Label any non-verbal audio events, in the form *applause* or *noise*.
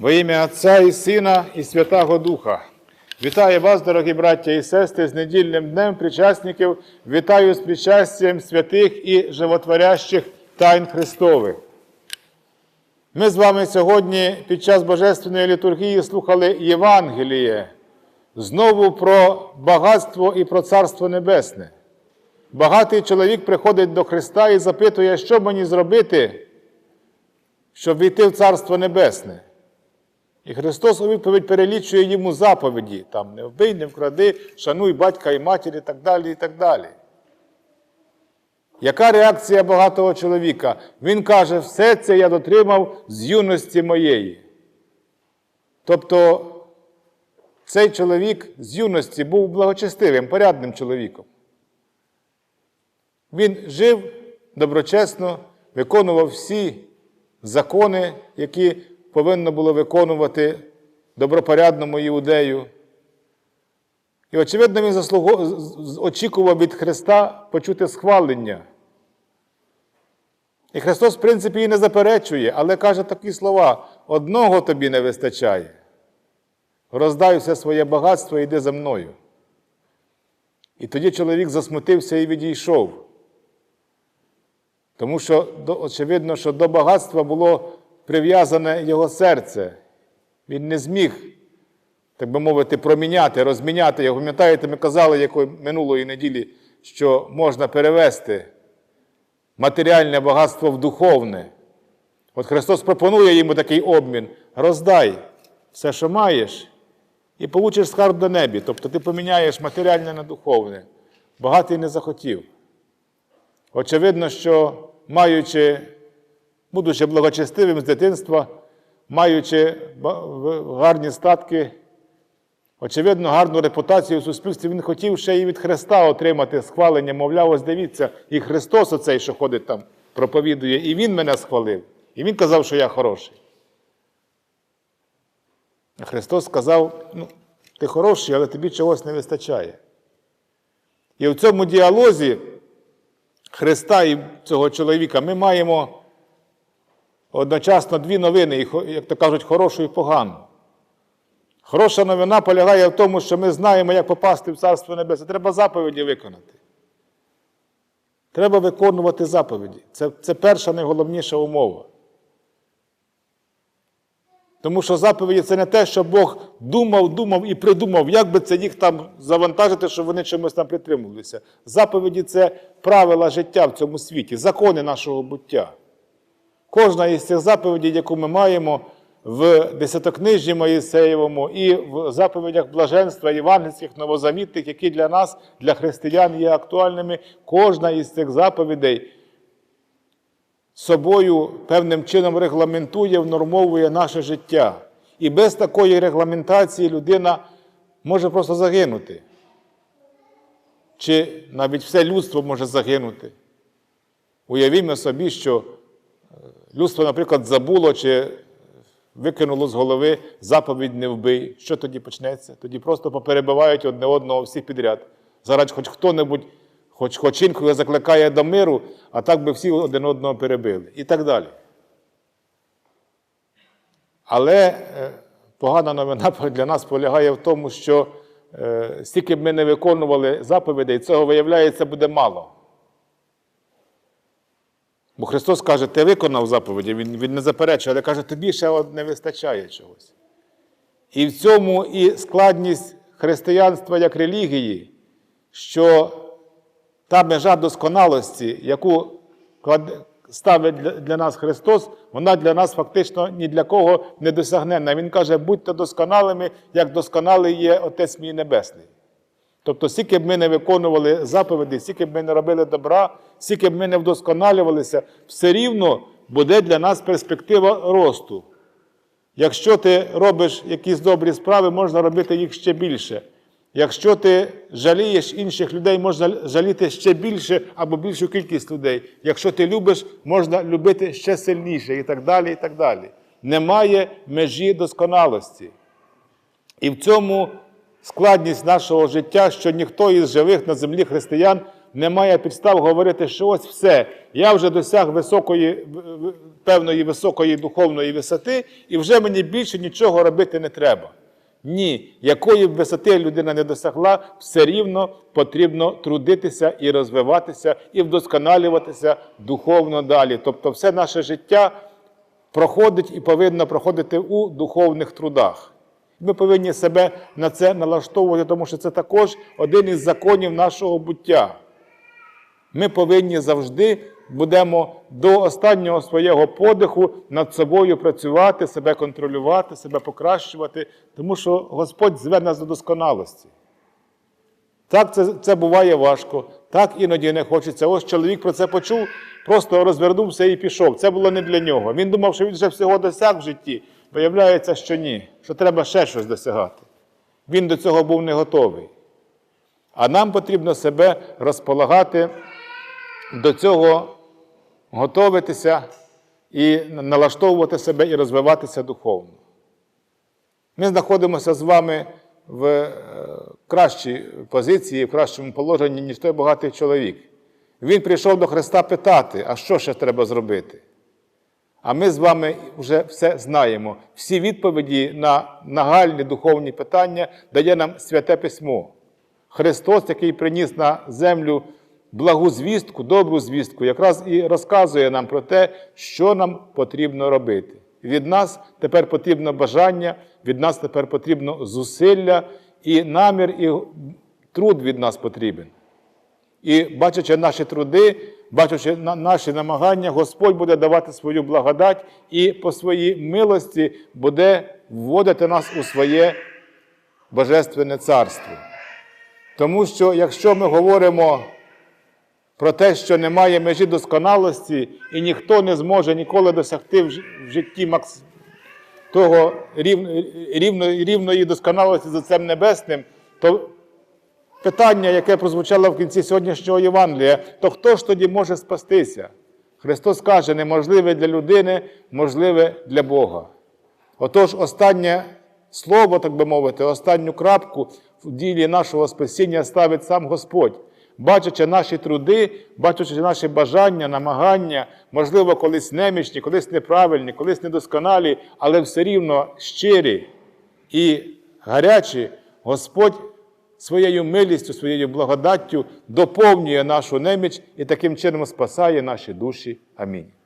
Во ім'я Отця і Сина, і Святого Духа. Вітаю вас, дорогі браття і сестри, з недільним днем причасників. Вітаю з причастям святих і животворящих тайн Христових. Ми з вами сьогодні під час Божественної літургії слухали Євангеліє знову про багатство і про Царство Небесне. Багатий чоловік приходить до Христа і запитує, що мені зробити, щоб війти в Царство Небесне. І Христос у відповідь перелічує йому заповіді: там не вбий, не вкради, шануй батька і матір, і так далі. і так далі. Яка реакція багатого чоловіка? Він каже, все це я дотримав з юності моєї. Тобто цей чоловік з юності був благочестивим, порядним чоловіком. Він жив доброчесно, виконував всі закони, які повинно було виконувати добропорядному іудею. І, очевидно, він заслугу... очікував від Христа почути схвалення. І Христос, в принципі, і не заперечує, але каже такі слова: одного тобі не вистачає. Роздай все своє багатство і йди за мною. І тоді чоловік засмутився і відійшов. Тому що, очевидно, що до багатства було прив'язане його серце. Він не зміг, так би мовити, проміняти, розміняти його. Пам'ятаєте, ми казали якої минулої неділі, що можна перевести матеріальне багатство в духовне. От Христос пропонує йому такий обмін: роздай все, що маєш, і получиш скарб до небі. Тобто ти поміняєш матеріальне на духовне. Багатий не захотів. Очевидно, що маючи, будучи благочестивим з дитинства, маючи гарні статки, очевидно, гарну репутацію в суспільстві, він хотів ще і від Христа отримати схвалення. Мовляв, ось дивіться, і Христос оцей, що ходить там, проповідує, і Він мене схвалив. І Він казав, що я хороший. Христос сказав: ну, ти хороший, але тобі чогось не вистачає. І в цьому діалозі Христа і цього чоловіка ми маємо одночасно дві новини, як то кажуть, хорошу і погану. Хороша новина полягає в тому, що ми знаємо, як попасти в Царство Небесне. Треба заповіді виконати. Треба виконувати заповіді. Це, це перша найголовніша умова. Тому що заповіді це не те, що Бог думав, думав і придумав, як би це їх там завантажити, щоб вони чимось там притримувалися. Заповіді це правила життя в цьому світі, закони нашого буття. Кожна із цих заповідей, яку ми маємо в Десятокнижжі Моїсеєвому і в заповідях блаженства євангельських новозамітних, які для нас, для християн, є актуальними, кожна із цих заповідей собою певним чином регламентує, внормовує наше життя. І без такої регламентації людина може просто загинути. Чи навіть все людство може загинути. Уявімо собі, що людство, наприклад, забуло чи викинуло з голови заповідь не вбий. Що тоді почнеться? Тоді просто поперебивають одне одного всі підряд. Зараз хоч хто-небудь, хоч хоч інколи закликає до миру, а так би всі один одного перебили. І так далі. Але е, погана новина *laughs* для нас полягає в тому, що е, стільки б ми не виконували заповідей, цього виявляється буде мало. Бо Христос каже, ти виконав заповіді, Він, він не заперечує, але каже, тобі ще не вистачає чогось. І в цьому і складність християнства як релігії, що та межа досконалості, яку ставить для- нас Христос, вона для нас фактично ні для кого не досягненна. Він каже, будьте досконалими, як досконалий є Отець мій Небесний. Тобто, скільки б ми не виконували заповіді, скільки б ми не робили добра, скільки б ми не вдосконалювалися, все рівно буде для нас перспектива росту. Якщо ти робиш якісь добрі справи, можна робити їх ще більше. Якщо ти жалієш інших людей, можна жаліти ще більше або більшу кількість людей. Якщо ти любиш, можна любити ще сильніше і так далі. і так далі. Немає межі досконалості. І в цьому складність нашого життя, що ніхто із живих на землі християн немає підстав говорити, що ось все, я вже досяг високої, певної високої духовної висоти, і вже мені більше нічого робити не треба. Ні, якої б висоти людина не досягла, все рівно потрібно трудитися і розвиватися, і вдосконалюватися духовно далі. Тобто, все наше життя проходить і повинно проходити у духовних трудах. Ми повинні себе на це налаштовувати, тому що це також один із законів нашого буття. Ми повинні завжди будемо до останнього свого подиху над собою працювати, себе контролювати, себе покращувати, тому що Господь зве нас до досконалості. Так, це, це буває важко, так іноді не хочеться. Ось чоловік про це почув, просто розвернувся і пішов. Це було не для нього. Він думав, що він вже всього досяг в житті. Виявляється, що ні, що треба ще щось досягати. Він до цього був не готовий. А нам потрібно себе розполагати до цього, готуватися і налаштовувати себе і розвиватися духовно. Ми знаходимося з вами в е, кращій позиції, в кращому положенні, ніж той багатий чоловік. Він прийшов до Христа питати, а що ще треба зробити? А ми з вами вже все знаємо. Всі відповіді на нагальні духовні питання дає нам святе письмо. Христос, який приніс на землю благу звістку, добру звістку, якраз і розказує нам про те, що нам потрібно робити. Від нас тепер потрібно бажання, від нас тепер потрібно зусилля, і намір, і труд від нас потрібен. І бачачи наші труди, бачачи на- наші намагання, Господь буде давати свою благодать і по своїй милості буде вводити нас у своє Божественне царство. Тому що якщо ми говоримо про те, що немає межі досконалості, і ніхто не зможе ніколи досягти в житті макс... того рів... рівної, рівної досконалості за цим небесним, то питання, яке прозвучало в кінці сьогоднішнього Євангелія, то хто ж тоді може спастися? Христос каже, неможливе для людини, можливе для Бога. Отож, останнє слово, так би мовити, останню крапку в ділі нашого спасіння ставить сам Господь. Бачачи наші труди, бачачи наші бажання, намагання, можливо, колись немічні, колись неправильні, колись недосконалі, але все рівно щирі і гарячі, Господь своєю милістю, своєю благодаттю доповнює нашу неміч і таким чином спасає наші душі. Амінь.